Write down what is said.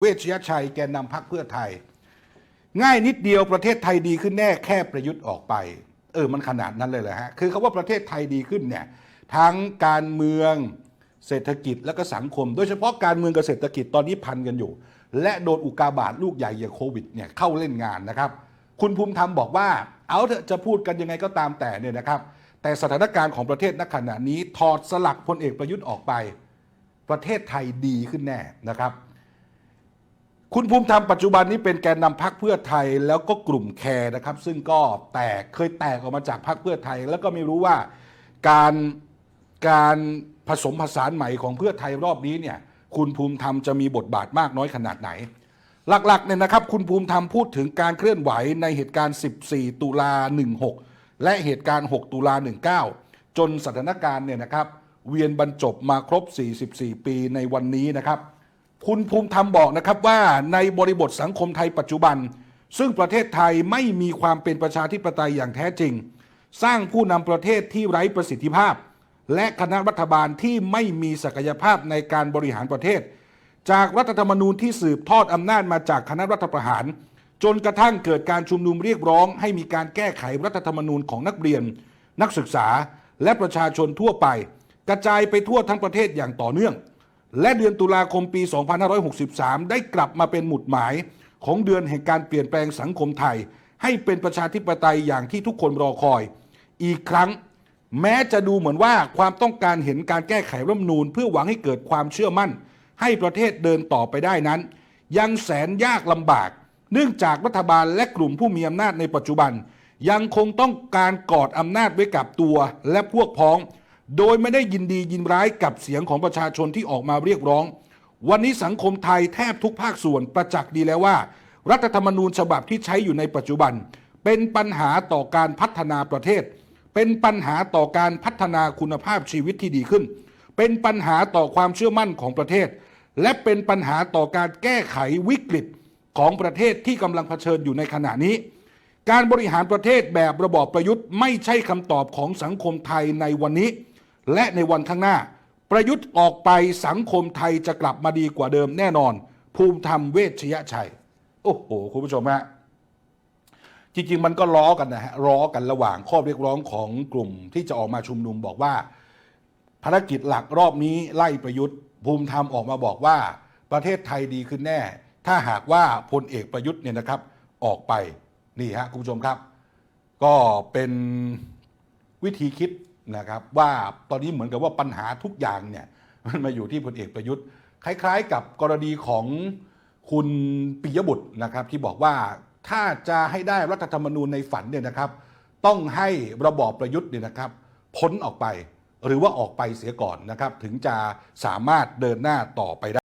เวชยชัยแกนนำพักเพื่อไทย ง่ายนิดเดียวประเทศไทยดีขึ้นแน่แค่ประยุทธ์ออกไป เออมันขนาดนั้นเลยเหรอฮะคือคาว่าประเทศไทยดีขึ้นเนี่ยทั้งการเมืองเศรษฐกิจและก็สังคม โดยเฉพาะการเมืองกับเศรษฐกิจตอนนี้พันกันอยู่ และโดนอุกาบาตลูกใหญ่อย่างโควิดเนี่ยเข้าเล่นงานนะครับ คุณภูมิธรรมบอกว่า เอาเถอะจะพูดกันยังไงก็ตามแต่เนี่ยนะครับ แต่สถานการณ์ของประเทศณขณะนี้ถอดสลักพลเอกประยุทธ์ออกไป ประเทศไทยดีขึ้นแน่นะครับ คุณภูมิธรรมปัจจุบันนี้เป็นแกนนำพักเพื่อไทยแล้วก็กลุ่มแคร์นะครับ ซึ่งก็แตกเคยแตกออกมาจากพักเพื่อไทย แล้วก็ไม่รู้ว่าการการผสมผสานใหม่ของเพื่อไทยรอบนี้เนี่ยคุณภูมิธรรมจะมีบทบาทมากน้อยขนาดไหน หลักๆเนี่ยนะครับ คุณภูมิธรรมพูดถึงการเคลื่อนไหวในเหตุการณ์ 14 ตุลา 16 และเหตุการณ์ 6 ตุลา 19 จนสถานการณ์เนี่ยนะครับ เวียนบรรจบมาครบ 44 ปีในวันนี้นะครับ คุณภูมิธรรมบอกนะครับว่าในบริบทสังคมไทยปัจจุบัน ซึ่งประเทศไทยไม่มีความเป็นประชาธิปไตยอย่างแท้จริง สร้างผู้นำประเทศที่ไร้ประสิทธิภาพ และคณะรัฐบาลที่ไม่มีศักยภาพในการบริหารประเทศ จากรัฐธรรมนูญที่สืบทอดอำนาจมาจากคณะรัฐประหาร จนกระทั่งเกิดการชุมนุมเรียกร้อง ให้มีการแก้ไขรัฐธรรมนูญของนักเรียน นักศึกษา และประชาชนทั่วไป กระจายไปทั่วทั้งประเทศอย่างต่อเนื่อง และเดือนตุลาคมปี 2563 ได้กลับมาเป็นหมุดหมาย ของเดือนแห่งการเปลี่ยนแปลงสังคมไทย ให้เป็นประชาธิปไตยอย่างที่ทุกคนรอคอย อีกครั้ง แม้จะดูเหมือนว่าความต้องการเห็นการแก้ไขรัฐมนูญ เพื่อหวังให้เกิดความเชื่อมั่น ให้ประเทศเดินต่อไปได้นั้น ยังแสนยากลำบาก เนื่องจากรัฐบาลและกลุ่มผู้มีอำนาจในปัจจุบัน ยังคงต้องการกอดอำนาจไว้กับตัวและพวกพ้อง โดยไม่ได้ยินดียินร้ายกับเสียงของประชาชนที่ออกมาเรียกร้อง วันนี้สังคมไทยแทบทุกภาคส่วนประจักษ์ดีแล้วว่า รัฐธรรมนูญฉบับที่ใช้อยู่ในปัจจุบัน เป็นปัญหาต่อการพัฒนาประเทศ เป็นปัญหาต่อการพัฒนาคุณภาพชีวิตที่ดีขึ้น เป็นปัญหาต่อความเชื่อมั่นของประเทศ และเป็นปัญหาต่อการแก้ไขวิกฤตของประเทศที่กำลังเผชิญอยู่ในขณะนี้ การบริหารประเทศแบบระบอบประยุทธ์ไม่ใช่คำตอบของสังคมไทยในวันนี้ และในวันข้างหน้า ประยุทธ์ออกไปสังคมไทยจะกลับมาดีกว่าเดิมแน่นอน ภูมิธรรมเวชยชัย โอ้โห คุณผู้ชมฮะจริง ๆ มันก็ล้อกันนะฮะล้อกันระหว่างข้อเรียกร้องของกลุ่มที่จะออกมาชุมนุมบอกว่า ภารกิจหลักรอบนี้ไล่ประยุทธ์ ภูมิธรรมออกมาบอกว่าประเทศไทยดีขึ้นแน่ ถ้าหากว่าพลเอกประยุทธ์เนี่ยนะครับออกไปนี่ฮะคุณผู้ชมครับ ก็เป็นวิธีคิด นะครับว่าตอนนี้เหมือนกับว่าปัญหาทุกอย่างเนี่ยมันมาอยู่ที่พลเอกประยุทธ์ คล้ายๆ กับกรณีของคุณปิยบุตรนะครับที่บอกว่าถ้าจะให้ได้รัฐธรรมนูญในฝันเนี่ยนะครับ ต้องให้ระบอบประยุทธ์เนี่ยนะครับพ้นออกไปหรือว่าออกไปเสียก่อนนะครับ ถึงจะสามารถเดินหน้าต่อไปได้